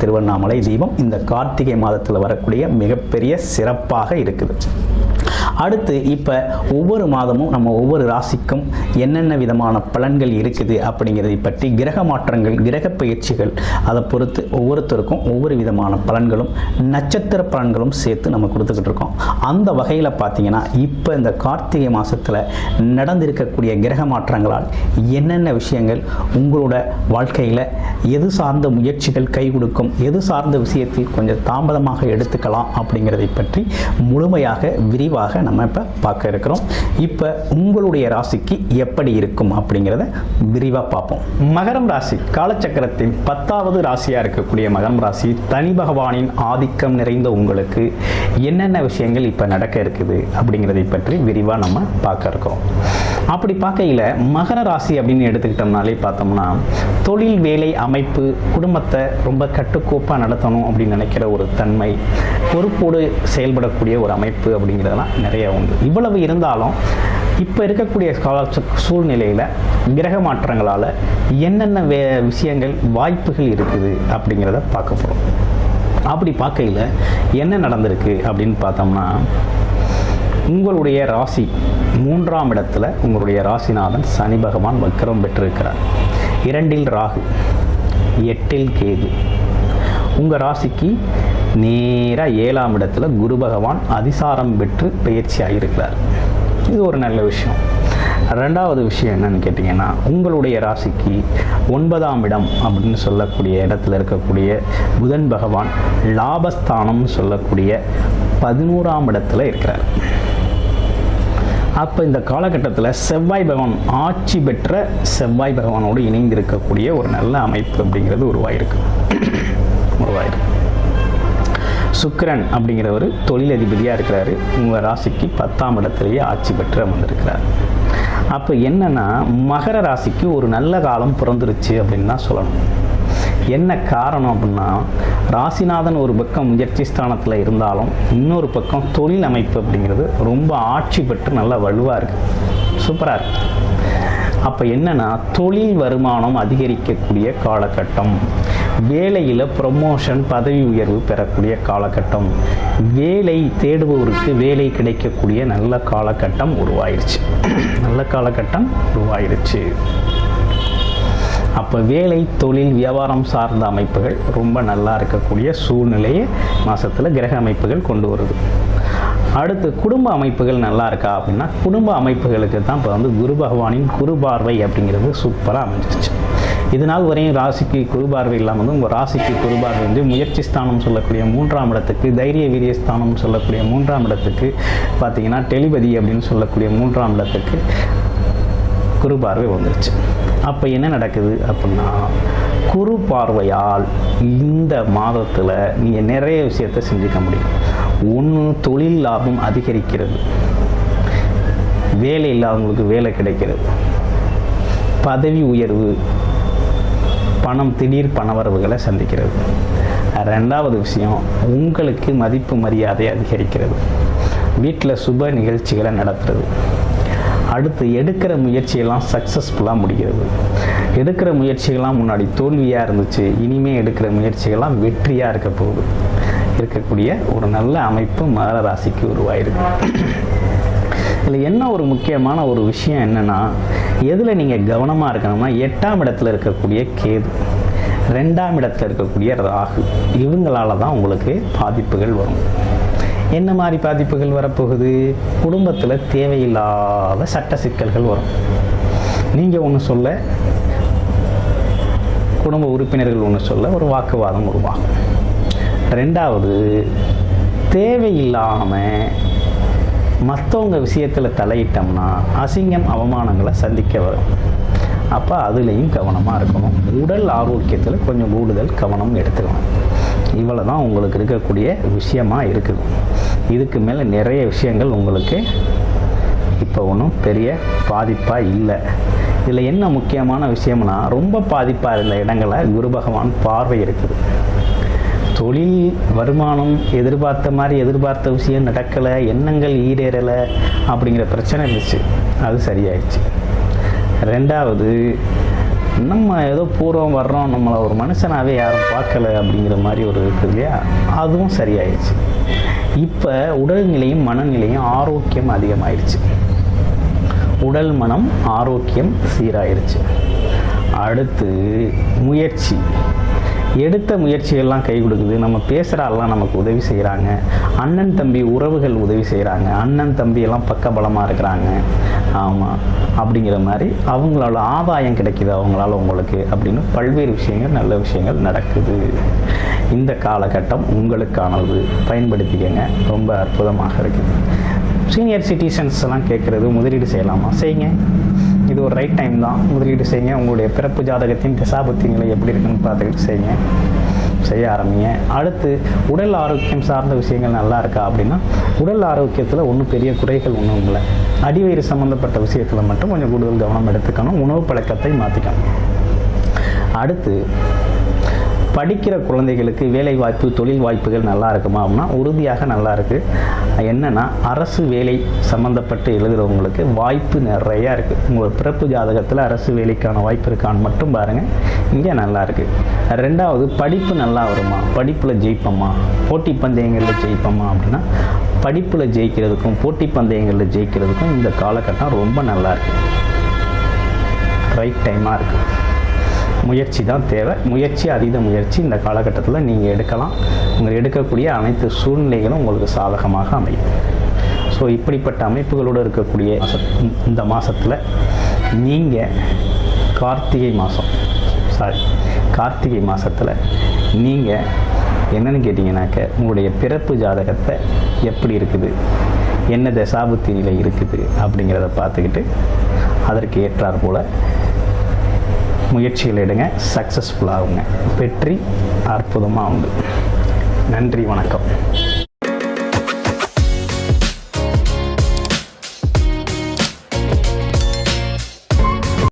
திருவண்ணாமலை தீபம் இந்த கார்த்திகை மாதத்தில் வரக்கூடிய மிகப்பெரிய சிறப்பாக இருக்குது. அடுத்து இப்போ ஒவ்வொரு மாதமும் நம்ம ஒவ்வொரு ராசிக்கும் என்னென்ன விதமான பலன்கள் இருக்குது அப்படிங்கிறதை பற்றி கிரக மாற்றங்கள் கிரக பயிற்சிகள் அதை பொறுத்து ஒவ்வொருத்தருக்கும் ஒவ்வொரு விதமான பலன்களும் நட்சத்திர பலன்களும் சேர்த்து நம்ம கொடுத்துக்கிட்டு இருக்கோம். அந்த வகையில் பார்த்தீங்கன்னா இப்போ இந்த கார்த்திகை மாதத்தில் நடந்திருக்கக்கூடிய கிரக மாற்றங்களால் என்னென்ன விஷயங்கள் உங்களோட வாழ்க்கையில் எது சார்ந்த முயற்சிகள் கை கொடுக்கும் எது சார்ந்த விஷயத்தில் கொஞ்சம் தாமதமாக எடுத்துக்கலாம் அப்படிங்கிறதை பற்றி முழுமையாக விரிவாக நம்ம இப்போ பார்க்க இருக்கிறோம். இப்போ உங்களுடைய ராசிக்கு எப்படி இருக்கும் அப்படிங்கிறத விரிவாக பார்ப்போம். மகரம் ராசி காலச்சக்கரத்தின் பத்தாவது ராசியாக இருக்கக்கூடிய மகரம் ராசி தனி பகவானின் ஆதிக்கம் நிறைந்த உங்களுக்கு என்னென்ன விஷயங்கள் இப்போ நடக்க இருக்குது அப்படிங்கிறதை பற்றி விரிவாக நம்ம பார்க்க இருக்கோம். அப்படி பார்க்கையில் மகர ராசி அப்படின்னு எடுத்துக்கிட்டோம்னாலே பார்த்தோம்னா தொழில் வேலை அமைப்பு குடும்பத்தை ரொம்ப கட்டுக்கோப்பாக நடத்தணும் அப்படின்னு நினைக்கிற ஒரு தன்மை பொறுப்போடு செயல்படக்கூடிய ஒரு அமைப்பு அப்படிங்கிறதெல்லாம் நிறைய உண்டு. இவ்வளவு இருந்தாலும் இப்போ இருக்கக்கூடிய ஸ்காலர்ஷிப் சூழ்நிலையில் கிரக மாற்றங்களால் என்னென்ன வே விஷயங்கள் வாய்ப்புகள் இருக்குது அப்படிங்கிறத பார்க்க போகிறோம் அப்படி பார்க்கையில் என்ன நடந்திருக்கு அப்படின்னு பார்த்தோம்னா உங்களுடைய ராசி மூன்றாம் இடத்துல உங்களுடைய ராசிநாதன் சனி பகவான் வக்கரம் பெற்றிருக்கிறார். இரண்டில் ராகு எட்டில் கேது. உங்கள் ராசிக்கு நேராக ஏழாம் இடத்துல குரு பகவான் அதிசாரம் பெற்று பயிற்சியாக இருக்கிறார் இது ஒரு நல்ல விஷயம். ரெண்டாவது விஷயம் என்னன்னு கேட்டிங்கன்னா உங்களுடைய ராசிக்கு ஒன்பதாம் இடம் அப்படின்னு சொல்லக்கூடிய இடத்துல இருக்கக்கூடிய புதன் பகவான் லாபஸ்தானம்னு சொல்லக்கூடிய பதினோராம் இடத்துல இருக்கிறார். அப்போ இந்த காலகட்டத்தில் செவ்வாய் பகவான் ஆட்சி பெற்ற செவ்வாய் பகவானோடு இணைந்து இருக்கக்கூடிய ஒரு நல்ல அமைப்பு அப்படிங்கிறது உருவாயிருக்கு. உருவாயிருக்கு. சுக்கரன் அப்படிங்கிறவர் தொழிலதிபதியாக இருக்கிறார். உங்கள் ராசிக்கு பத்தாம் இடத்துலையே ஆட்சி பெற்று அமர்ந்திருக்கிறார். அப்போ என்னென்னா மகர ராசிக்கு ஒரு நல்ல காலம் பிறந்துருச்சு அப்படின்னு தான் சொல்லணும். என்ன காரணம் அப்படின்னா ராசிநாதன் ஒரு பக்கம் முயற்சி ஸ்தானத்தில் இருந்தாலும் இன்னொரு பக்கம் தொழில் அமைப்பு அப்படிங்கிறது ரொம்ப ஆட்சி பெற்று நல்லா வலுவாக இருக்குது சூப்பராக இருக்குது அப்போ என்னன்னா தொழில் வருமானம் அதிகரிக்கக்கூடிய காலகட்டம். வேலையில் ப்ரொமோஷன் பதவி உயர்வு பெறக்கூடிய காலகட்டம். வேலை தேடுபவருக்கு வேலை கிடைக்கக்கூடிய நல்ல காலகட்டம் உருவாயிருச்சு. நல்ல காலகட்டம் உருவாயிருச்சு. அப்போ வேலை தொழில் வியாபாரம் சார்ந்த அமைப்புகள் ரொம்ப நல்லா இருக்கக்கூடிய சூழ்நிலையை மாதத்தில் கிரக அமைப்புகள் கொண்டு வருது. அடுத்து குடும்ப அமைப்புகள் நல்லா இருக்கா அப்படின்னா குடும்ப அமைப்புகளுக்கு தான் இப்போ வந்து குரு பகவானின் குரு பார்வை அப்படிங்கிறது சூப்பராக அமைஞ்சிருச்சு. இது நாள் வரையும் ராசிக்கு குருபார்வை இல்லாமல் வந்து உங்கள் ராசிக்கு குருபார்வை வந்து முயற்சி ஸ்தானம் சொல்லக்கூடிய மூன்றாம் இடத்துக்கு தைரிய வீரிய ஸ்தானம் சொல்லக்கூடிய மூன்றாம் இடத்துக்கு பார்த்தீங்கன்னா டெலிபதி அப்படின்னு சொல்லக்கூடிய மூன்றாம் இடத்துக்கு குருபார்வை வந்துருச்சு. அப்போ என்ன நடக்குது அப்படின்னா குரு பார்வையால் இந்த மாதத்தில் நீங்கள் நிறைய விஷயத்தை செஞ்சுக்க முடியும். ஒன்று தொழில் லாபம் அதிகரிக்கிறது. வேலை இல்லாதவங்களுக்கு வேலை கிடைக்கிறது. பதவி உயர்வு பணம் திடீர் பணவரவுகளை சந்திக்கிறது. ரெண்டாவது விஷயம் உங்களுக்கு மதிப்பு மரியாதை அதிகரிக்கிறது. வீட்டில் சுப நிகழ்ச்சிகளை நடத்துறது. அடுத்து எடுக்கிற முயற்சியெல்லாம் சக்ஸஸ்ஃபுல்லாக முடிகிறது. எடுக்கிற முயற்சிகள்லாம் முன்னாடி தோல்வியாக இருந்துச்சு இனிமேல் எடுக்கிற முயற்சிகள்லாம் வெற்றியாக இருக்க போகுது. இருக்கக்கூடிய ஒரு நல்ல அமைப்பு மகர ராசிக்கு உருவாயிருக்கு. இதில் என்ன ஒரு முக்கியமான ஒரு விஷயம் என்னென்னா எதில் நீங்கள் கவனமாக இருக்கணும்னா எட்டாம் இடத்துல இருக்கக்கூடிய கேது ரெண்டாம் இடத்துல இருக்கக்கூடிய ராகு இவங்களால தான் உங்களுக்கு பாதிப்புகள் வரும். என்ன மாதிரி பாதிப்புகள் வரப்போகுது? குடும்பத்தில் தேவையில்லாத சட்ட சிக்கல்கள் வரும். நீங்கள் ஒன்று சொல்ல குடும்ப உறுப்பினர்கள் ஒன்று சொல்ல ஒரு வாக்குவாதம் உருவாகும். ரெண்டாவது தேவையில்லாமல் மற்றவங்க விஷயத்தில் தலையிட்டோம்னா அசிங்கம் அவமானங்களை சந்திக்க வரும். அப்போ அதுலேயும் கவனமாக இருக்கணும். உடல் ஆரோக்கியத்தில் கொஞ்சம் கூடுதல் கவனம் எடுத்துக்கணும். இவ்வளோ தான் உங்களுக்கு இருக்கக்கூடிய விஷயமா இருக்குது இதுக்கு மேலே நிறைய விஷயங்கள் உங்களுக்கு இப்போ ஒன்றும் பெரிய பாதிப்பாக இல்லை. இதில் என்ன முக்கியமான விஷயம்னா ரொம்ப பாதிப்பாக இருந்த இடங்களை குரு பகவான் பார்வை இருக்குது தொழில் வருமானம் எதிர்பார்த்த மாதிரி எதிர்பார்த்த விஷயம் நடக்கலை எண்ணங்கள் ஈடேறலை அப்படிங்கிற பிரச்சனை இருந்துச்சு. அது சரியாயிடுச்சு. ரெண்டாவது நம்ம ஏதோ பூர்வம் வர்றோம் நம்மளை ஒரு மனுஷனாகவே யாரும் பார்க்கல அப்படிங்கிற மாதிரி ஒரு இருக்குது இல்லையா? அதுவும் சரியாயிடுச்சு. இப்போ உடல்நிலையும் மனநிலையும் ஆரோக்கியம் அதிகமாயிடுச்சு உடல் மனம் ஆரோக்கியம் சீராயிருச்சு. அடுத்து முயற்சி. எடுத்த முயற்சிகள்லாம் கை கொடுக்குது. நம்ம பேசுகிறாலாம் நமக்கு உதவி செய்கிறாங்க அண்ணன் தம்பி உறவுகள் உதவி செய்கிறாங்க அண்ணன் தம்பி எல்லாம் பக்கபலமாக இருக்கிறாங்க. ஆமாம் அப்படிங்கிற மாதிரி அவங்களால ஆதாயம் கிடைக்கிது அவங்களால உங்களுக்கு அப்படின்னு பல்வேறு விஷயங்கள் நல்ல விஷயங்கள் நடக்குது. இந்த காலகட்டம் உங்களுக்கானது. பயன்படுத்திக்கங்க. ரொம்ப அற்புதமாக இருக்குது. சீனியர் சிட்டிசன்ஸ் எல்லாம் கேட்குறது முதலீடு செய்யலாமா? செய்யுங்க. இது ஒரு ரைட் டைம் தான். முதலீடு செய்யுங்க. உங்களுடைய பிறப்பு ஜாதகத்தின் திசாபத்தி நிலை எப்படி இருக்குன்னு பார்த்துக்கிட்டு செய்யுங்க. செய்ய ஆரம்பிங்க. அடுத்து உடல் ஆரோக்கியம் சார்ந்த விஷயங்கள் நல்லா இருக்கா அப்படின்னா உடல் ஆரோக்கியத்தில் ஒன்றும் பெரிய குறைகள் ஒன்றும் இல்லை. அடிவயிறு சம்மந்தப்பட்ட விஷயத்தில் மட்டும் கொஞ்சம் கூடுதல் கவனம் எடுத்துக்கணும். உணவு பழக்கத்தை மாற்றிக்கணும் அடுத்து படிக்கிற குழந்தைகளுக்கு வேலை வாய்ப்பு தொழில் வாய்ப்புகள் நல்லா இருக்குமா அப்படின்னா உறுதியாக நல்லா இருக்கு. என்னன்னா அரசு வேலை சம்மந்தப்பட்டு எழுதுகிறவங்களுக்கு வாய்ப்பு நிறையா இருக்குது உங்கள் பிறப்பு ஜாதகத்தில் அரசு வேலைக்கான வாய்ப்பு இருக்கான்னு மட்டும் பாருங்கள் இங்கே நல்லா இருக்கு. ரெண்டாவது படிப்பு நல்லா வருமா? படிப்பில் ஜெயிப்போமா? போட்டி பந்தயங்களில் ஜெயிப்போமா அப்படின்னா படிப்பில் ஜெயிக்கிறதுக்கும் போட்டி பந்தயங்களில் ஜெயிக்கிறதுக்கும் இந்த காலகட்டம் ரொம்ப நல்லா இருக்கு. ரைட் டைமாக இருக்குது முயற்சி தான் தேவை. முயற்சி அதீத முயற்சி இந்த காலகட்டத்தில் நீங்கள் எடுக்கலாம். உங்கள் எடுக்கக்கூடிய அனைத்து சூழ்நிலைகளும் உங்களுக்கு சாதகமாக அமையும். ஸோ இப்படிப்பட்ட அமைப்புகளோடு இருக்கக்கூடிய இந்த மாதத்தில் நீங்கள் கார்த்திகை மாதம் சாரி கார்த்திகை மாதத்தில் நீங்கள் என்னன்னு கேட்டிங்கனாக்க உங்களுடைய பிறப்பு ஜாதகத்தை எப்படி இருக்குது என்ன தசாபுத்தி நிலை இருக்குது அப்படிங்கிறத பார்த்துக்கிட்டு அதற்கு ஏற்றாற்போல் முயற்சிகள் எடுங்க. சக்ஸஸ்ஃபுல்லாகுங்க வெற்றி அற்புதமாக உண்டு. நன்றி வணக்கம்.